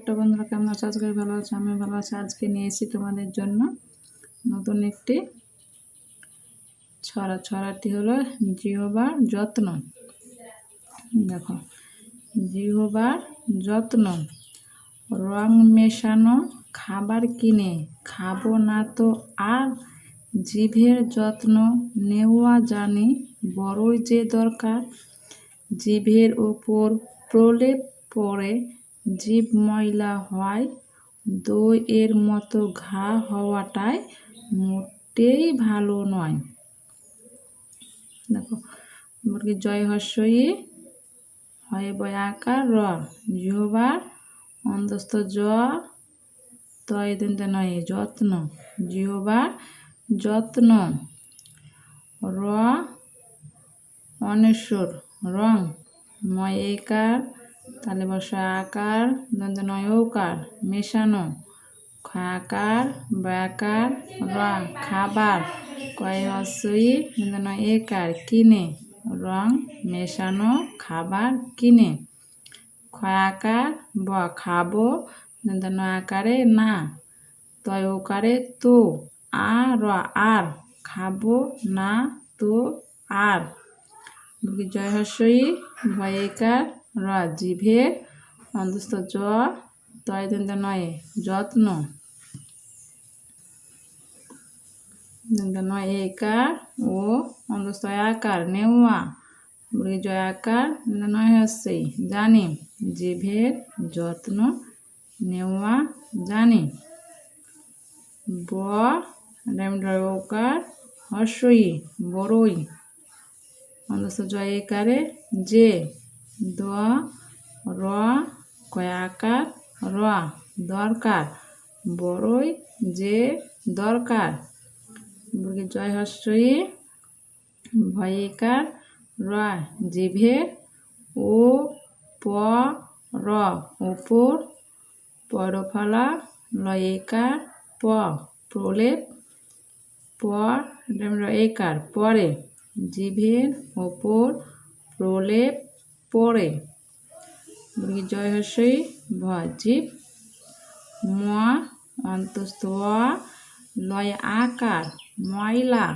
একটা বন্ধুরা, কেমন আছে? আজকে ভালো আছে আমি ভালো আছি। আজকে নিয়েছি তোমাদের জন্য নতুন একটি ছড়া। ছড়াটি হলো জিহবার যত্ন। দেখো, জিহবার যত্ন। রং মেশানো, খাবার কিনে। খাব না তো আর জিভের যত্ন নেওয়া জানি। বড়ই যে দরকার, জিভের ওপর প্রলেপ পড়ে। জীব ময়লা হয় দই এর মতো ঘা হওয়াটাই মোটেই ভালো নয়। দেখো, মুরগির জয় হর্ষই হয় বয় আকার র জিহবার অন্তস্থ জ তয় নয়, যত্ন জিহবার যত্ন, র, অনেশ্বর, রং, ময় একার তাহলে বসা, আকার দন্ত নয় মেশানো। খাকার ব্যাকার রা। খাবার। কয় হসই দন্ত নয় একার কিনে। রং। মেশানো। খাবার। কিনে। খয়াকার ব। খাব। দন্ত নয় আকারে না। তয় ওকারে তো। আর আর। খাব না তো আর। জয় হস্যই ভয়েকার র জিভের অন্তস্থ জ তয় দন্ত নয়, যত্ন। নয়, একার ও অন্তস্থ আকার, নেওয়া। জয় আকার নয় হচ্ছে, জানি। জিভের যত্ন, নেওয়া, জানি। ব রেমডার হর্ষই বড়ই অন্তস্থ জয় একারে যে দ, র, কয়াকার, র, দরকার। বড়ই যে দরকার। মুরগির জয় হর্ষই ভয়িকার, র জিভের ও, প, র ওপর পরফলা, লয়িকার, প, প্রলেপ, প একার, পরে। জিভের ওপর প্রলেপ পড়ে। জয় হস্যই ভ জীব ম, অন্তস্থ লয় আকার, ময়লা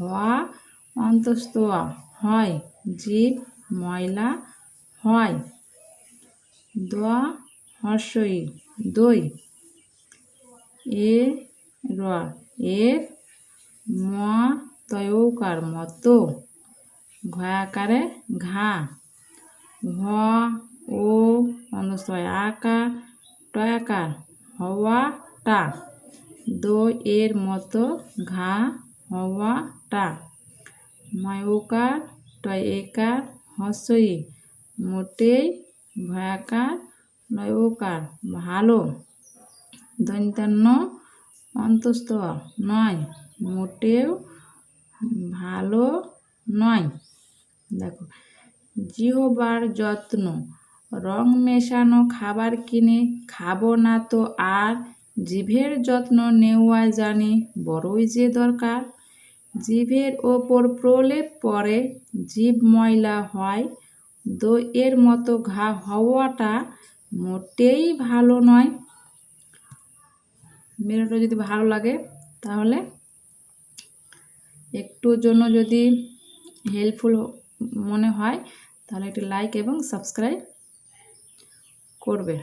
হওয়া, অন্তস্থ হয়, জীব, ময়লা হয়। দ, হর্ষই, দই। এ, র, এর। ম, তয়ৌকার মতো। ঘয়াকারে ঘা। ঘ ও অনস্তয় আকার টয়াকার হওয়াটা দো এর মতো ঘা হওয়াটা ময়ৌকার টয় একার হস্যই মোটেই ভয়াকার নয়ৌকার ভালো দৈন্তান্ন অন্তস্থ নয় মোটেও ভালো নয় দেখো জিহবার যত্ন। রং মেশানো খাবার কিনে খাব না তো আর, জিভের যত্ন নেওয়া জানি বড়ই যে দরকার। জিভের ওপর প্রলেপ পরে জীব ময়লা হয়, দইয়ের মতো ঘা হওয়াটা মোটেই ভালো নয়। ভিডিওটা যদি ভালো লাগে তাহলে একটু জন্য যদি হেল্পফুল মনে হয় তাহলে একটি লাইক এবং সাবস্ক্রাইব করবে।